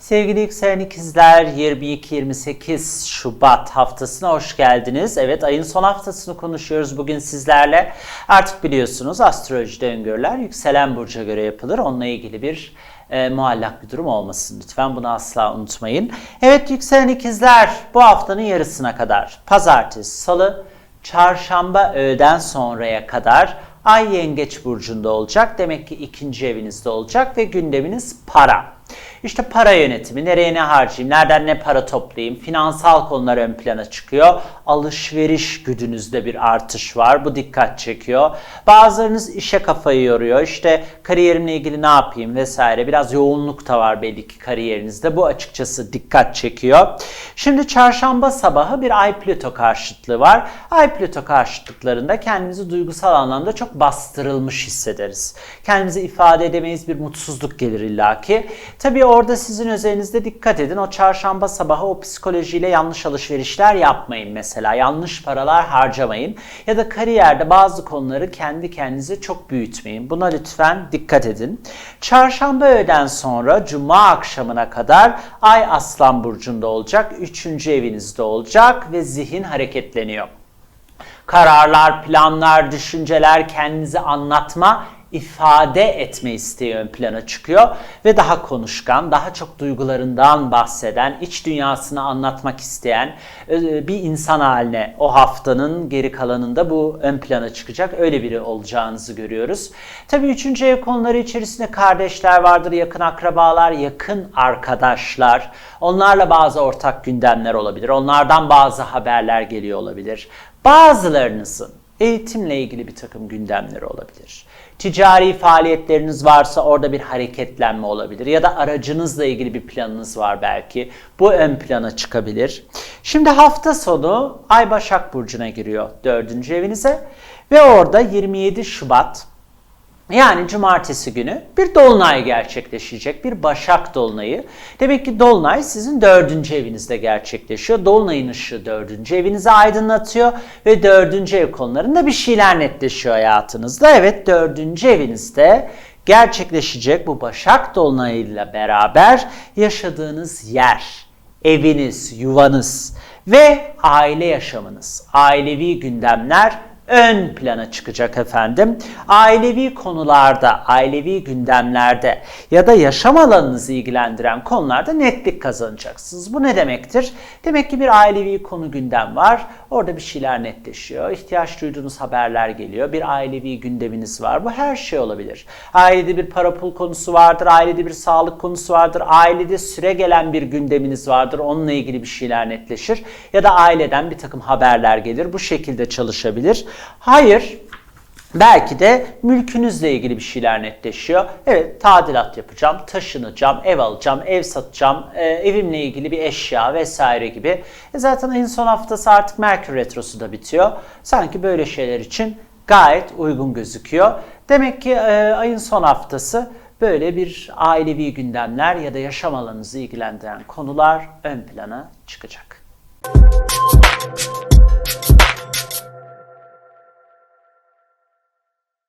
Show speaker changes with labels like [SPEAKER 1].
[SPEAKER 1] Sevgili yükselen ikizler 22-28 Şubat haftasına hoş geldiniz. Evet ayın son haftasını konuşuyoruz bugün sizlerle. Artık biliyorsunuz astrolojide öngörüler yükselen burca göre yapılır. Onunla ilgili bir e, muallak bir durum olmasın lütfen bunu asla unutmayın. Evet yükselen ikizler bu haftanın yarısına kadar pazartesi, salı, çarşamba öğleden sonraya kadar Ay Yengeç burcunda olacak. Demek ki ikinci evinizde olacak ve gündeminiz para. İşte para yönetimi, nereye ne harcayayım, nereden ne para toplayayım, finansal konular ön plana çıkıyor. Alışveriş güdünüzde bir artış var, bu dikkat çekiyor. Bazılarınız işe kafayı yoruyor, işte kariyerimle ilgili ne yapayım vesaire. Biraz yoğunluk da var belli ki kariyerinizde, bu açıkçası dikkat çekiyor. Şimdi çarşamba sabahı bir Ay Plüto karşıtlığı var. Ay Plüto karşıtlıklarında kendimizi duygusal anlamda çok bastırılmış hissederiz. Kendimizi ifade edemeyiz, bir mutsuzluk gelir illaki. Tabii orada sizin özelinizde dikkat edin. O çarşamba sabahı o psikolojiyle yanlış alışverişler yapmayın mesela. Yanlış paralar harcamayın. Ya da kariyerde bazı konuları kendi kendinize çok büyütmeyin. Buna lütfen dikkat edin. Çarşamba öğleden sonra cuma akşamına kadar Ay Aslan Burcu'nda olacak. Üçüncü evinizde olacak ve zihin hareketleniyor kararlar, planlar, düşünceler, kendinizi anlatma, ifade etme isteği ön plana çıkıyor ve daha konuşkan, daha çok duygularından bahseden, iç dünyasını anlatmak isteyen e, bir insan haline o haftanın geri kalanında bu ön plana çıkacak. Öyle biri olacağınızı görüyoruz. Tabii üçüncü ev konuları içerisinde kardeşler vardır, yakın akrabalar, yakın arkadaşlar. Onlarla bazı ortak gündemler olabilir. Onlardan bazı haberler geliyor olabilir. Bazılarınızın eğitimle ilgili bir takım gündemleri olabilir. Ticari faaliyetleriniz varsa orada bir hareketlenme olabilir ya da aracınızla ilgili bir planınız var belki. Bu ön plana çıkabilir. Şimdi hafta sonu Ay Başak Burcu'na giriyor dördüncü evinize ve orada 27 Şubat yani cumartesi günü bir dolunay gerçekleşecek. Bir başak dolunayı. Demek ki dolunay sizin dördüncü evinizde gerçekleşiyor. Dolunayın ışığı dördüncü evinizi aydınlatıyor ve dördüncü ev konularında bir şeyler netleşiyor hayatınızda. Evet dördüncü evinizde gerçekleşecek bu başak dolunayıyla beraber yaşadığınız yer, eviniz, yuvanız ve aile yaşamınız, ailevi gündemler ön plana çıkacak efendim. Ailevi konularda, ailevi gündemlerde ya da yaşam alanınızı ilgilendiren konularda netlik kazanacaksınız. Bu ne demektir? Demek ki bir ailevi konu gündem var. Orada bir şeyler netleşiyor. İhtiyaç duyduğunuz haberler geliyor. Bir ailevi gündeminiz var. Bu her şey olabilir. Ailede bir para pul konusu vardır. Ailede bir sağlık konusu vardır. Ailede süre gelen bir gündeminiz vardır. Onunla ilgili bir şeyler netleşir. Ya da aileden bir takım haberler gelir. Bu şekilde çalışabilir. Hayır, Belki de mülkünüzle ilgili bir şeyler netleşiyor. Evet tadilat yapacağım, taşınacağım, ev alacağım, ev satacağım, e, evimle ilgili bir eşya vesaire gibi. E zaten ayın son haftası artık Merkür Retrosu da bitiyor. Sanki böyle şeyler için gayet uygun gözüküyor. Demek ki e, ayın son haftası böyle bir ailevi gündemler ya da yaşam alanınızı ilgilendiren konular ön plana çıkacak.